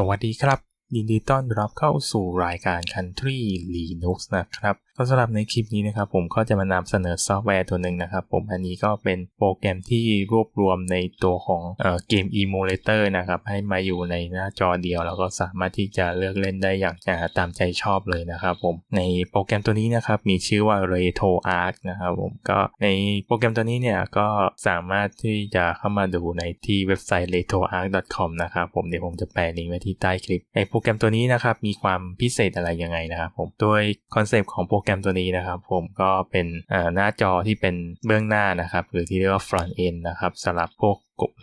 สวัสดีครับ ยินดีต้อนรับเข้าสู่รายการ Country Linux นะครับ ก็สำหรับในคลิปนี้นะครับผมก็จะมานำเสนอซอฟต์แวร์ตัวหนึ่งนะครับผมอันนี้ก็เป็นโปรแกรมที่รวบรวมในตัวของเกม Emulator นะครับให้มาอยู่ในหน้าจอเดียว แล้วก็สามารถที่จะเลือกเล่นได้อย่างตามใจชอบเลยนะครับผมในโปรแกรมตัวนี้นะครับมีชื่อว่า Retro Arc นะครับผมก็ในโปรแกรมตัวนี้เนี่ยก็สามารถที่จะเข้ามาดูในที่เว็บไซต์ retroarc.com นะครับผมเดี๋ยวผมจะแปะลิงก์ไว้ที่ใต้คลิปไอโปรแกรมตัวนี้นะครับมีความพิเศษอะไรยังไงนะครับผมโดยคอนเซปต์ของโปรแกรมตัวนี้นะครับ ผมก็เป็นหน้าจอที่เป็นเบื้องหน้านะครับ หรือที่เรียกว่า front end นะครับสำหรับพวก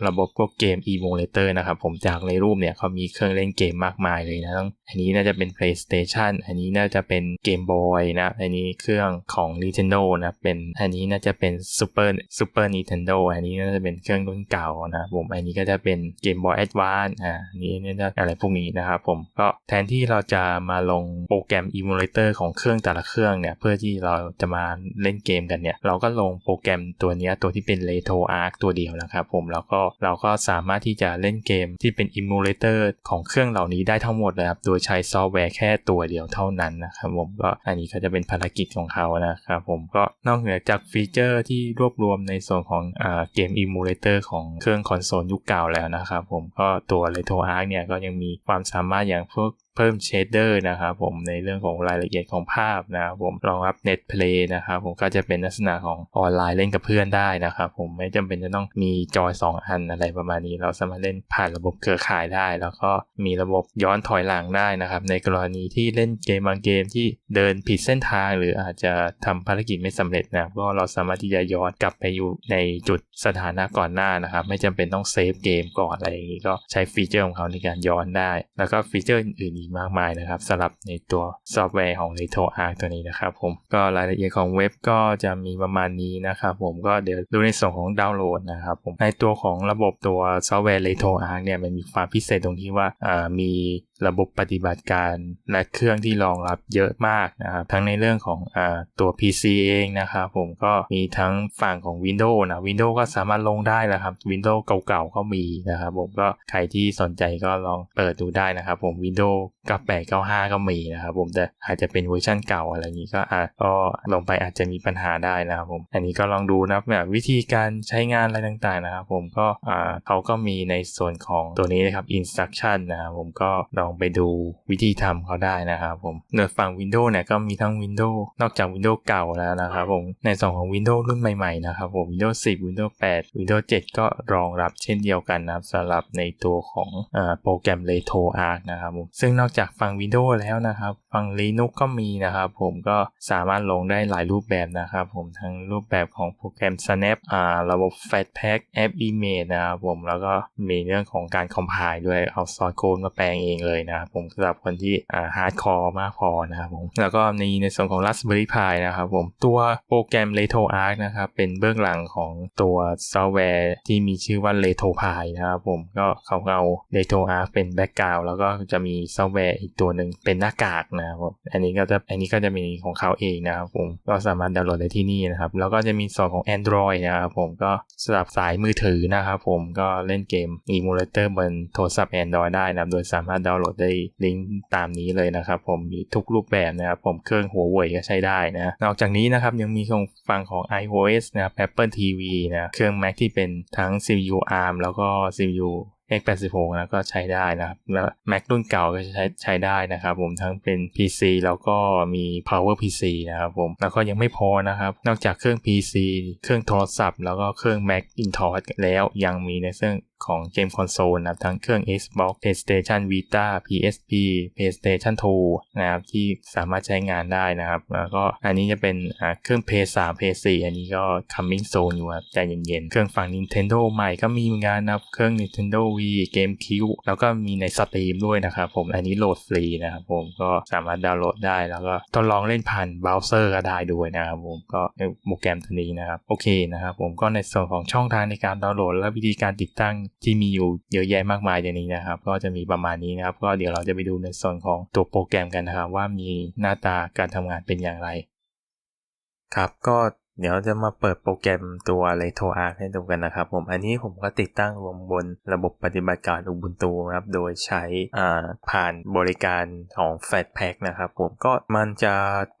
ระบบพวกเกม emulator นะครับ ผมจากในรูปเนี่ยเขามีเครื่องเล่นเกมมากมายเลยนะอันนี้น่าจะเป็น PlayStation อันนี้น่าจะเป็น Game Boy นะอันนี้เครื่องของ Nintendo นะเป็นอันนี้น่าจะเป็น Super Super Nintendo อันนี้น่าจะเป็นเครื่องรุ่นเก่านะผมอันนี้ก็จะเป็น Game Boy Advance อ่านี้น่าจะอะไรพวกนี้นะครับผมก็แทนที่เราจะมาลงโปรแกรม emulator ของเครื่องแต่ละเครื่องเนี่ยเพื่อที่เราจะมาเล่นเกมกันเนี่ยเราก็ลงโปรแกรมตัวนี้ตัวที่เป็น Retro Arc ตัวเดียวนะครับผมแล้วก็เราก็สามารถที่จะเล่นเกมที่เป็น emulator ของเครื่องเหล่านี้ได้ทั้งหมดนะครับ โดยใช้ซอฟต์แวร์แค่ตัวเดียวเท่านั้นนะครับผมก็อันนี้ก็จะเป็นภารกิจของเขานะครับผมก็นอกเหนือจากฟีเจอร์ที่รวบรวมในส่วนของอเกม emulator ของเครื่องคอนโซลยุคเก่าแล้วนะครับผมก็ตัว Retro Arc เนี่ยก็ยังมีความสามารถอย่างพวก เพิ่มเชดเดอร์นะครับผมในเรื่องของรายละเอียดของภาพนะครับผมรองรับ Net Play นะครับผมก็จะเป็นลักษณะของออนไลน์เล่นกับเพื่อนได้นะครับผมไม่จำเป็นจะต้องมีจอย 2 อันอะไรประมาณนี้ เราสามารถเล่นผ่านระบบเครือข่ายได้ แล้วก็มีระบบย้อนถอยหลังได้นะครับ ในกรณีที่เล่นเกมบางเกมที่เดินผิดเส้นทาง หรืออาจจะทำภารกิจไม่สำเร็จนะก็เราสามารถที่จะย้อนกลับไปอยู่ในจุดสถานะก่อนหน้านะครับ ไม่จำเป็นต้องเซฟเกมก่อนอะไรอย่างนี้ก็ใช้ฟีเจอร์ของเขาในการย้อนได้ แล้วก็ฟีเจอร์อื่นมากมายนะครับสำหรับในตัวซอฟต์แวร์ของ Retro Arc ตัวนี้นะครับผมก็รายละเอียดของเว็บก็จะมีประมาณนี้นะครับผมก็เดี๋ยวดูในส่วนของดาวน์โหลดนะครับผมในตัวของระบบตัวซอฟต์แวร์ Retro Arc เนี่ยมันมีความพิเศษตรงที่ว่ามีระบบปฏิบัติการและเครื่องที่รองรับเยอะมากนะครับทั้งในเรื่องของอตัว PC เองนะครับผมก็มีทั้งฝั่งของ Windows นะ Windows ก็สามารถลงได้แล้วครับ Windows เก่าๆก็มีนะครับผมก็ใครที่สนใจก็ลองเปิดดูได้นะครับผม Windows กับ895 ก็มีนะครับผมแต่อาจจะเป็นเวอร์ชันเก่าอะไรอย่างนี้ก็อาจก็ลงไปอาจจะมีปัญหาได้นะครับผมอันนี้ก็ลองดูนะแบบวิธีการใช้งานอะไรต่างๆนะครับผมก็เขาก็มีในส่วนของตัวนี้นะครับ instruction นะครับผมก็ลององไปดูวิธีทำเขาได้นะครับผมในฝั่ง Windows เนี่ยก็มีทั้ง Windows นอกจาก Windows เก่าแล้วนะครับผม ในส่วนของ Windows รุ่นใหม่ๆนะครับผม Windows 10 Windows 8 Windows 7 ก็รองรับเช่นเดียวกันนะครับสำหรับในตัวของโปรแกรม RetroArch นะครับผม ซึ่งนอกจากฝั่ง Windows แล้วนะครับฝั่ง Linux ก็มีนะครับผมก็สามารถลงได้หลายรูปแบบนะครับผมทั้งรูปแบบของโปรแกรม Snap อ่าระบบ Flatpak แอป Image นะครับผมแล้วก็มีเรื่องของการคอมไพล์ด้วยเอาซอสโค้ดมาแปลงเองเลยยนะครับผมสำหรับคนที่ฮาร์ดคอร์มากพอนะครับผมแล้วก็ในในส่วนของ Raspberry Pi นะครับผมตัวโปรแกรม Reto Arch นะครับเป็นเบื้องหลังของตัวซอฟต์แวร์ที่มีชื่อว่า Reto Pi นะครับผมก็เขาเอา Reto Arch เป็นแบ็กกราวด์แล้วก็จะมีซอฟต์แวร์อีกตัวหนึ่งเป็นหน้ากากนะครับผมอันนี้ก็จะอันนี้ก็จะมีของเขาเองนะครับผมก็สามารถดาวน์โหลดได้ที่นี่นะครับแล้วก็จะมีส่วนของ Android นะครับผมก็สำหรับสายมือถือนะครับผมก็เล่นเกม Emulator บนโทรศัพท์ Android ได้นะโดยสามารถดาวน์โหลดได้ลิงก์ตามนี้เลยนะครับ ผมมีทุกรูปแบบนะครับ ผมเครื่องหัวเว่ยก็ใช้ได้นะนอกจากนี้นะครับยังมีของฟังของ iOS นะครับ Apple TV นะเครื่อง Mac ที่เป็นทั้ง CPU ARM แล้วก็ CPU x86 นะก็ใช้ได้นะครับแล้ว Mac รุ่นเก่าก็ใช้ใช้ได้นะครับ ผมทั้งเป็น PC แล้วก็มี Power PC นะครับผมแล้วก็ยังไม่พอนะครับ นอกจากเครื่อง PC เครื่องโทรศัพท์ แล้วก็เครื่อง Macintosh แล้วยังมีในเรื่อง ของเกมคอนโซลนะครับทั้งเครื่อง Xbox PlayStation Vita PSP PlayStation 2นะครับที่สามารถใช้งานได้นะครับ แล้วก็อันนี้จะเป็นเครื่อง PS3 PS4 อันนี้ก็ coming soon อยู่ครับใจเย็นๆ เครื่องฝั่ง Nintendo ใหม่ก็มีเหมือนกันนะครับ เครื่อง Nintendo Wii GameCube แล้วก็มีใน Steam ด้วยนะครับผมอันนี้โหลดฟรีนะครับผมก็สามารถดาวน์โหลดได้แล้วก็ทดลองเล่นผ่านเบราว์เซอร์ก็ได้ด้วยนะครับผมก็โปรแกรมตัวนี้นะครับ โอเคนะครับผมก็ในส่วนของช่องทางในการดาวน์โหลดและวิธีการติดตั้งที่มีอยู่เยอะแยะมากมายอย่างนี้นะครับ ก็จะมีประมาณนี้นะครับ ก็เดี๋ยวเราจะไปดูในส่วนของตัวโปรแกรมกันนะครับว่ามีหน้าตาการทำงานเป็นอย่างไร ครับก็ เดี๋ยวจะมาเปิดโปรแกรมตัว Retro Arch ให้ดูกันนะครับผม อันนี้ผมก็ติดตั้งลงบนระบบปฏิบัติการ Ubuntu นะครับ โดยใช้อ่าผ่านบริการของ Flatpak นะครับผม ก็มันจะ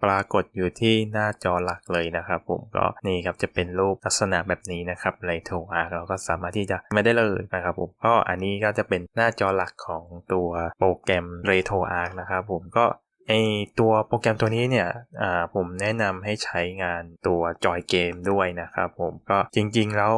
ปรากฏอยู่ที่หน้าจอหลักเลยนะครับผม ก็นี่ครับจะเป็นรูปลักษณะแบบนี้นะครับ Retro Arch เราก็สามารถที่จะไม่ได้เลยนะครับผม ก็อันนี้ก็จะเป็นหน้าจอหลักของตัวโปรแกรม Retro Arch นะครับผม ก็ ไอตัวโปรแกรมตัวนี้เนี่ยอ่าผมแนะนำให้ใช้งานตัวจอยเกมด้วยนะครับผมก็จริงๆแล้ว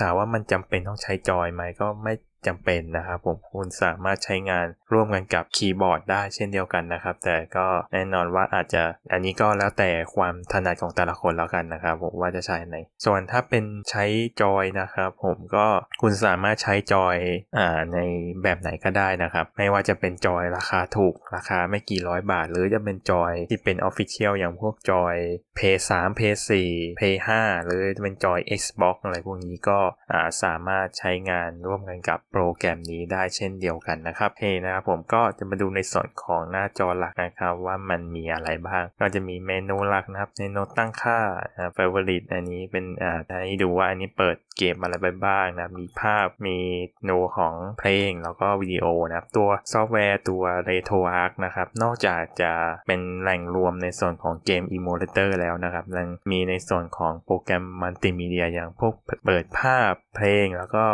ถามว่ามันจำเป็นต้องใช้จอยไหมก็ไม่ จำเป็นนะครับผมคุณสามารถใช้งานร่วมกันกับคีย์บอร์ดได้เช่นเดียวกันนะครับ แต่ก็แน่นอนว่าอาจจะอันนี้ก็แล้วแต่ความถนัดของแต่ละคนแล้วกันนะครับผมว่าจะใช้ไหน ส่วนถ้าเป็นใช้จอยนะครับผมก็คุณสามารถใช้จอยอ่าในแบบไหนก็ได้นะครับ ไม่ว่าจะเป็นจอยราคาถูกราคาไม่กี่ร้อยบาท หรือจะเป็นจอยที่เป็นออฟฟิเชียลอย่างพวกจอย p 3 p 4 p 5หรือจะเป็นจอย Xbox อะไรพวกนี้ก็อ่าสามารถใช้งานร่วมกันกับโปรแกรมนี้ได้เช่นเดียวกันนะครับเฮ้นะครับผมก็จะมาดูในส่วนของหน้าจอหลักนะครับว่ามันมีอะไรบ้าง ก็จะมีเมนูหลักนะครับเมนูตั้งค่าอ่า favorite อันนี้เป็นอ่าให้ดูว่าอันนี้เปิดเกมอะไรไปบ้างนะมีภาพมีโนของเพลงแล้วก็วิดีโอนะครับตัวซอฟต์แวร์ตัว Retro Arch นะครับนอกจากจะเป็นแหล่งรวมในส่วนของเกม Emulator แล้วนะครับยังมีในส่วนของโปรแกรมมัลติมีเดียอย่างพวกเปิดภาพเพลงแล้วก็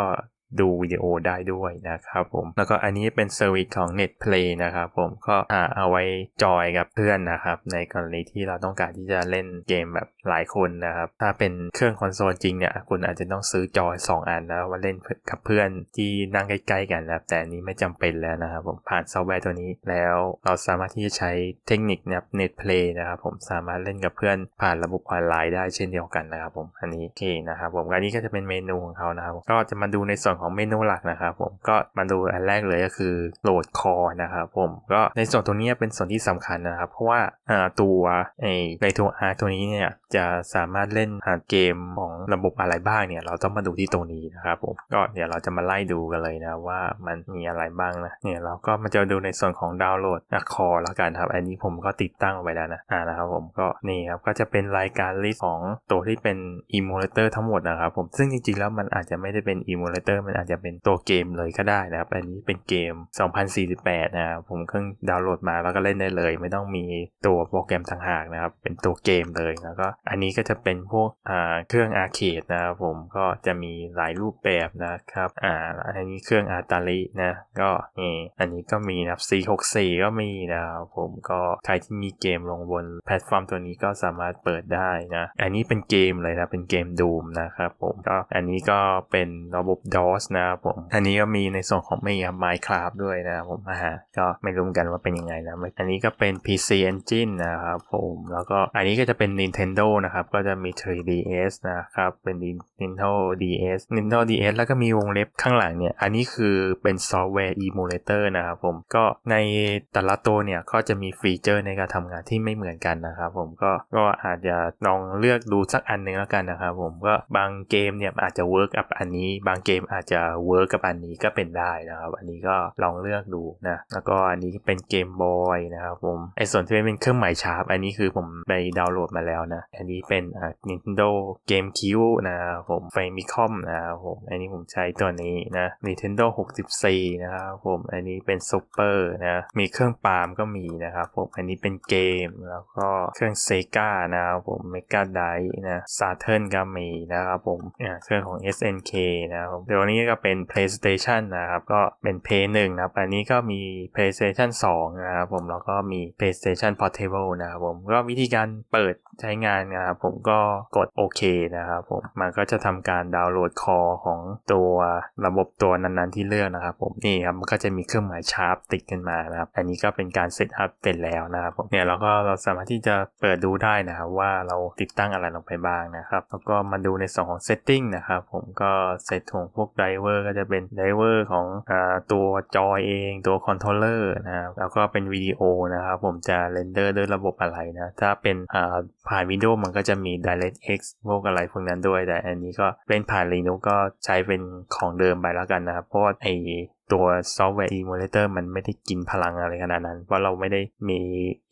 ดูวิดีโอได้ด้วยนะครับผม แล้วก็อันนี้เป็นเซอร์วิสของ Netplay นะครับผมก็เอาไว้จอยกับเพื่อนนะครับ ในกรณีที่เราต้องการที่จะเล่นเกมแบบหลายคนนะครับ ถ้าเป็นเครื่องคอนโซลจริงเนี่ย คุณอาจจะต้องซื้อจอย 2 อันแล้วมาเล่นกับเพื่อนที่นั่งใกล้ๆกันนะครับ แต่นี้ไม่จำเป็นแล้วนะครับผมผ่านซอฟต์แวร์ตัวนี้แล้วเราสามารถที่จะใช้เทคนิคนะครับ Netplay นะครับผมสามารถเล่นกับเพื่อนผ่านระบบออนไลน์ได้เช่นเดียวกันนะครับผมอันนี้โอเคนะครับผมอันนี้ก็จะเป็นเมนูของเขานะครับก็จะมาดูในส่วนของเมนูหลักนะครับผมก็มาดูอันแรกเลยก็คือโหลดคอนะครับผมก็ในส่วนตรงนี้เป็นส่วนที่สำคัญนะครับ เพราะว่าตัวไอ้ในตัวอาร์ตัวนี้เนี่ยจะสามารถเล่นเกมของระบบอะไรบ้างเนี่ยเราต้องมาดูที่ตรงนี้นะครับผมก็เดี๋ยวเราจะมาไล่ดูกันเลยนะว่ามันมีอะไรบ้างนะเนี่ยเราก็มาจะดูในส่วนของดาวน์โหลดคอแล้วกันครับ อันนี้ผมก็ติดตั้งไว้แล้วนะอ่านะครับผมก็นี่ครับก็จะเป็นรายการลิสต์ของตัวที่เป็นอิมูเลเตอร์ทั้งหมดนะครับผมซึ่งจริงๆแล้วมันอาจจะไม่ได้เป็นอิมูเลเตอร์มันอาจจะเป็นตัวเกมเลยก็ได้นะครับ อันนี้เป็นเกม 2048 นะครับผมเพิ่งดาวน์โหลดมาแล้วก็เล่นได้เลย ไม่ต้องมีตัวโปรแกรมต่างหากนะครับ เป็นตัวเกมเลยแล้วก็อันนี้ก็จะเป็นพวกเครื่องอาร์เคดนะครับผมก็จะมีหลายรูปแบบนะครับอ่าอันนี้เครื่องอาร์ตาลินะก็นี่อันนี้ก็มีนะครับ C64 ก็มีนะครับผมก็ใครที่มีเกมลงบนแพลตฟอร์มตัวนี้ก็สามารถเปิดได้นะอันนี้เป็นเกมเลยนะเป็นเกมดูมนะครับผมก็อันนี้ก็เป็นระบบ DOS นะครับผม อันนี้ก็มีในส่วนของไม่ครับ Minecraft ด้วยนะครับผมอ่าก็ไม่รู้กันว่าเป็นยังไงนะ อันนี้ก็เป็น PC Engine นะครับผม แล้วก็อันนี้ก็จะเป็น Nintendo นะครับ ก็จะมี 3DS นะครับ เป็น Nintendo DS Nintendo DS แล้วก็มีวงเล็บข้างหลังเนี่ย อันนี้คือเป็นซอฟต์แวร์ emulator นะครับผม ก็ในแต่ละตัวเนี่ย ก็จะมีฟีเจอร์ในการทำงานที่ไม่เหมือนกันนะครับผม ก็ ก็อาจจะลองเลือกดูสักอันหนึ่งแล้วกันนะครับผม ก็บางเกมเนี่ยอาจจะเวิร์กกับอันนี้ บางเกมอาจจะจะเวิร์กกับอันนี้ก็เป็นได้นะครับ อันนี้ก็ลองเลือกดูนะแล้วก็อันนี้เป็นเกมบอยนะครับผมไอส่วนที่เป็นเครื่องหมายชาร์ปอันนี้คือผมไปดาวน์โหลดมาแล้วนะ อันนี้เป็นอ่า Nintendo GameCube นะครับผม Famicom นะครับผมอันนี้ผมใช้ตัวนี้นะ Nintendo 64 นะครับผมอันนี้เป็น Super นะมีเครื่องปาล์มก็มีนะครับผมอันนี้เป็นเกมแล้วก็เครื่อง Sega นะครับผม Mega Drive นะ Saturn ก็มีนะครับผมเครื่องของ SNK นะครับเดี๋ยวนี้ก็เป็น PlayStation นะครับก็เป็น Play 1นะครับอันนี้ก็มี PlayStation 2นะครับผมแล้วก็มี PlayStation Portable นะครับผมก็วิธีการเปิดใช้งานนะครับผมก็กดโอเคนะครับผมมันก็จะทำการดาวน์โหลดคอของตัวระบบตัวนั้นๆที่เลือกนะครับผมนี่ครับมันก็จะมีเครื่องหมายชาร์ปติดขึ้นมานะครับอันนี้ก็เป็นการเซตอัพเป็นแล้วนะครับผมเนี่ยเราก็เราสามารถที่จะเปิดดูได้นะครับว่าเราติดตั้งอะไรลงไปบ้างนะครับแล้วก็มาดูในส่วนของ setting นะครับผมก็เซตของพวกดเวอร์ก็จะเป็นไดเวอร์ของอตัวจอยเองตัวคอนโทรลเลอร์นะครับแล้วก็เป็นวิดีโอนะครับผมจะเรนเดอร์ด้วยระบบอะไรนะ ถ้าเป็นผ่านวิดีโอมันก็จะมี DirectX พวกอะไรพวกนั้นด้วย แต่อันนี้ก็เป็นผ่าน Linux ก็ใช้เป็นของเดิมไปแล้วกันนะครับ เพราะไอ ตัวซอฟต์แวร์ emulator มันไม่ได้กินพลังอะไรขนาดนั้น เพราะเราไม่ได้มี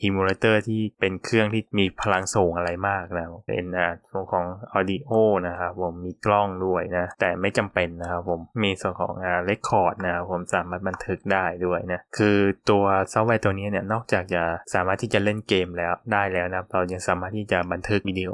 emulator ที่เป็นเครื่องที่มีพลังส่งอะไรมากนะเป็นอ่าส่วนของ audio นะครับผมมีกล้องด้วยนะ แต่ไม่จำเป็นนะครับผมมีส่วนของอ่า record นะครับผมสามารถบันทึกได้ด้วยนะ คือตัวซอฟต์แวร์ตัวนี้เนี่ยนอกจากจะสามารถที่จะเล่นเกมแล้วได้แล้วนะเรายังสามารถที่จะบันทึกวิดีโอ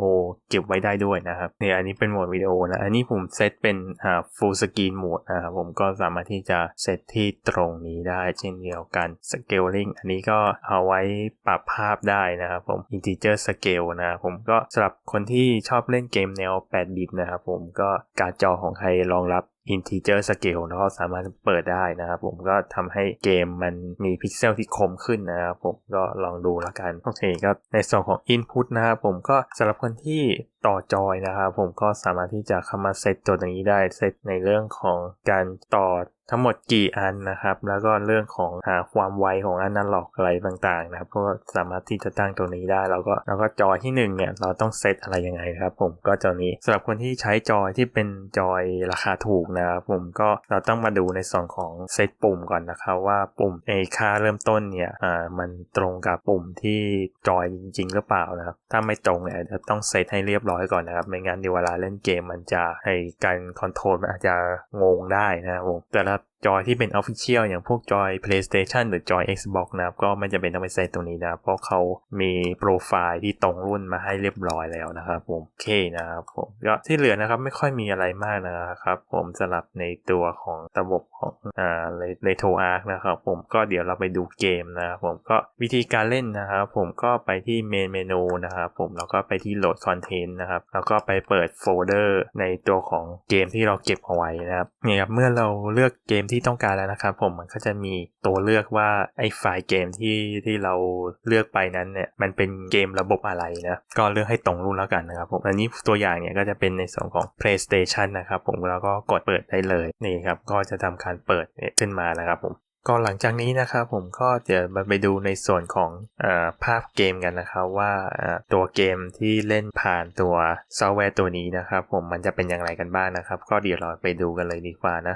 เก็บไว้ได้ด้วยนะครับเนี่ยอันนี้เป็นโหมดวิดีโอนะอันนี้ผมเซตเป็นอ่า full screen โหมดนะครับผมก็สามารถที่จะเซตที่ตรงนี้ได้เช่นเดียวกัน scaling อันนี้ก็เอาไว้ปรับภาพได้นะครับผม integer scale นะครับผมก็สำหรับคนที่ชอบเล่นเกมแนว 8 บิตนะครับผมก็การจอของใครรองรับ integer scale แล้วก็สามารถเปิดได้นะครับผมก็ทำให้เกมมันมีพิกเซลที่คมขึ้นนะครับผมก็ลองดูแล้วกันโอเคก็ในส่วนของ input นะครับผมก็สำหรับคนที่ ต่อจอยนะครับผมก็สามารถที่จะเข้ามาเซตตัวนี้ได้เซตในเรื่องของการต่อทั้งหมดกี่อันนะครับ แล้วก็เรื่องของหาความไวของอนาล็อกอะไรต่างๆนะครับก็สามารถที่จะตั้งตัวนี้ได้ แล้วก็แล้วก็จอยที่ 1 เนี่ย เราต้องเซตอะไรยังไงครับ ผมก็จอนี้สำหรับคนที่ใช้จอยที่เป็นจอยราคาถูกนะครับผมก็เราต้องมาดูในส่วนของเซตปุ่มก่อนนะครับว่าปุ่มเอค่าเริ่มต้นเนี่ยอ่ามันตรงกับปุ่มที่จอยจริง ๆ หรือเปล่านะครับถ้าไม่ตรงเนี่ยจะต้องเซตให้เรียบร้อยก่อนนะครับ ไม่งั้นเดี๋ยวเวลาเล่นเกมมันจะให้การคอนโทรลมันอาจจะงงได้นะครับผมแต่ละ จอยที่เป็น Official อย่างพวกจอย PlayStation หรือจอย Xbox นะครับก็ไม่จำเป็นต้องไปใส่ตรงนี้นะเพราะเขามีโปรไฟล์ที่ตรงรุ่นมาให้เรียบร้อยแล้วนะครับผมโอเคนะครับผมก็ที่เหลือนะครับไม่ค่อยมีอะไรมากนะครับผมสลับในตัวของระบบของอ่าเลโทอาร์คนะครับผมก็เดี๋ยวเราไปดูเกมนะครับผมก็วิธีการเล่นนะครับผมก็ไปที่เมนเมนูนะครับผมแล้วก็ไปที่โหลดคอนเทนต์นะครับแล้วก็ไปเปิดโฟลเดอร์ในตัวของเกมที่เราเก็บเอาไว้นะครับเนี่ครับเมื่อเราเลือกเกมที่ที่ต้องการแล้วนะครับผมมันก็จะมีตัวเลือกว่าไอ้ไฟล์เกมที่ที่เราเลือกไปนั้นเนี่ยมันเป็นเกมระบบอะไรนะก็เลือกให้ตรงรุ่นแล้วกันนะครับผมอันนี้ตัวอย่างเนี่ยก็จะเป็นในส่วนของ PlayStation นะครับผมแล้วก็กดเปิดได้เลยนี่ครับก็จะทำการเปิดขึ้นมานะครับผมก็หลังจากนี้นะครับผมก็เดี๋ยวมาไปดูในส่วนของอภาพเกมกันนะครับว่าตัวเกมที่เล่นผ่านตัวซอฟต์แวร์ตัวนี้นะครับผมมันจะเป็นอย่างไรกันบ้างนะครับ ก็เดี๋ยวเราไปดูกันเลยดีกว่านะ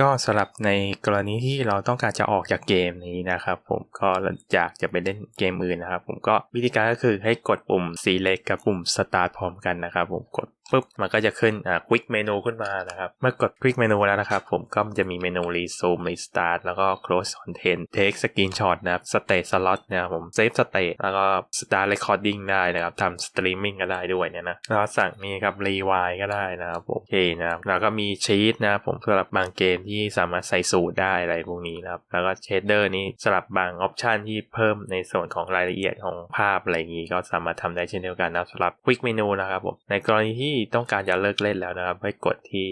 ก็สำหรับในกรณีที่เราต้องการจะออกจากเกมนี้นะครับ ผมก็อยากจะไปเล่นเกมอื่นนะครับ ผมก็วิธีการก็คือให้กดปุ่ม select กับปุ่ม start พร้อมกันนะครับ ผมกด ปุ๊บมันก็จะขึ้นอ่า quick menu ขึ้นมานะครับ เมื่อกด quick menu แล้วนะครับ ผมก็จะมีเมนู resume restart แล้วก็ close content take screenshot นะครับ state slot นะครับผม save state แล้วก็ start recording ได้นะครับทำ streaming ก็ได้ด้วยเนี่ยนะแล้วก็สั่งมีครับ rewind ก็ได้นะครับผมโอเคนะครับแล้วก็มีชีตนะครับผมสำหรับบางเกมที่สามารถใส่สูตรได้อะไรพวกนี้นะครับ แล้วก็ shader นี้สำหรับบางออปชันที่เพิ่มในส่วนของรายละเอียดของภาพอะไรอย่างนี้ก็สามารถทำได้เช่นเดียวกันนะสำหรับ quick menu นะครับผมในกรณีที่ต้องการจะเลิกเล่นแล้วนะครับ ให้กดที่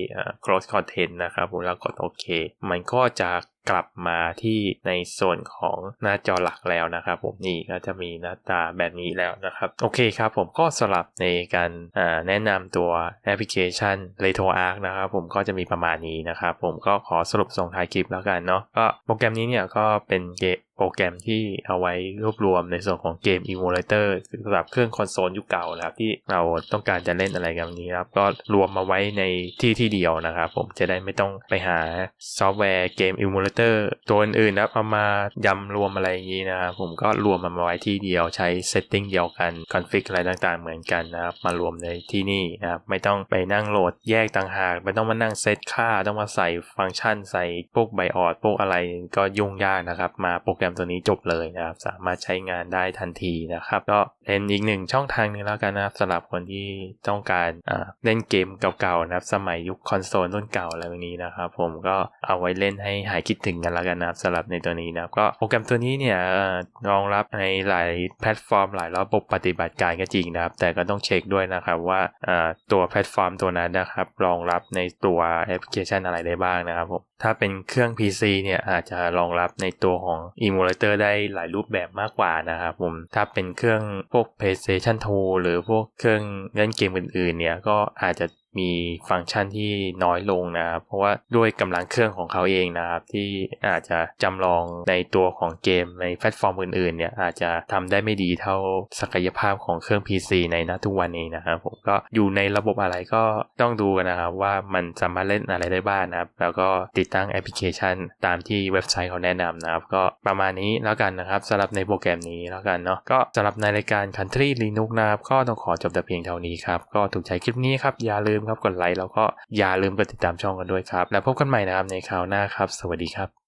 close content นะครับผมแล้วกดโอเค มันก็จะกลับมาที่ในส่วนของหน้าจอหลักแล้วนะครับ ผมนี่ก็จะมีหน้าตาแบบนี้แล้วนะครับ โอเคครับผมก็สลับในการแนะนำตัวแอปพลิเคชัน r e t r o Arc นะครับ ผมก็จะมีประมาณนี้นะครับ ผมก็ขอสรุปส่งท้ายคลิปแล้วกันเนาะก็โปรแกรมนี้เนี่ยก็เป็นเก รแกรมที่เอาไว้รวบรวมในส่วนของเกม Emulator สำหรับเครื่องคอนโซลยุคเก่านะครับ ที่เราต้องการจะเล่นอะไรกันนี้ครับ ก็รวมมาไว้ในที่ที่เดียวนะครับ ผมจะได้ไม่ต้องไปหาซอฟต์แวร์เกม Emulator ตัวอื่นๆนะครับเอามายำรวมอะไรอย่างนี้นะครับผมก็รวมมันมาไว้ที่เดียวใช้เซตติ้งเดียวกันคอนฟิกอะไรต่างๆเหมือนกันนะครับ มารวมในที่นี่นะครับไม่ต้องไปนั่งโหลดแยกต่างหากไม่ต้องมานั่งเซตค่าต้องมาใส่ฟังก์ชันใส่พวกไบออดพวกอะไรก็ยุ่งยากนะครับ มาโปรแกรมตัวนี้จบเลยนะครับ สามารถใช้งานได้ทันทีนะครับ ก็เป็นอีกหนึ่งช่องทางหนึงแล้วกันนะครับสำหรับคนที่ต้องการเล่นเกมเก่าๆนะครับ สมัยยุคคอนโซลรุ่นเก่าอะไรแบบนี้นะครับ ผมก็เอาไว้เล่นให้หายคิดถึงกันแล้วกันนะครับสำหรับในตัวนี้นะครับก็โปรแกรมตัวนี้เนี่ยรองรับในหลายแพลตฟอร์ม หลายระบบปฏิบัติการก็จริงนะครับ แต่ก็ต้องเช็คด้วยนะครับว่าตัวแพลตฟอร์มตัวนั้นนะครับ รองรับในตัวแอปพลิเคชันอะไรได้บ้างนะครับผม ถ้าเป็นเครื่อง PC เนี่ยอาจจะรองรับในตัวของ Emulator ได้หลายรูปแบบมากกว่านะครับผม ถ้าเป็นเครื่องพวก PlayStation 2 หรือพวกเครื่องเล่นเกมอื่นๆเนี่ยก็อาจจะ มีฟังก์ชันที่น้อยลงนะครับเพราะว่าด้วยกำลังเครื่องของเขาเองนะครับที่อาจจะจำลองในตัวของเกมในแพลตฟอร์มอื่นๆเนี่ยอาจจะทำได้ไม่ดีเท่าศักยภาพของเครื่อง PC ในณทุกวันนี้นะครับผมก็อยู่ในระบบอะไรก็ต้องดูกันนะครับว่ามันสามารถเล่นอะไรได้บ้างนะครับ แล้วก็ติดตั้งแอปพลิเคชันตามที่เว็บไซต์เขาแนะนำนะครับ ก็ประมาณนี้แล้วกันนะครับสำหรับในโปรแกรมนี้แล้วกันเนาะก็สำหรับในรายการ Country Linux นะครับก็ต้องขอจบแต่เพียงเท่านี้ครับก็ถูกใจคลิปนี้ครับอย่าลืมลืมครับกดไลค์แล้วก็อย่าลืมกดติดตามช่องกันด้วยครับ แล้วพบกันใหม่นะครับในคราวหน้าครับ สวัสดีครับ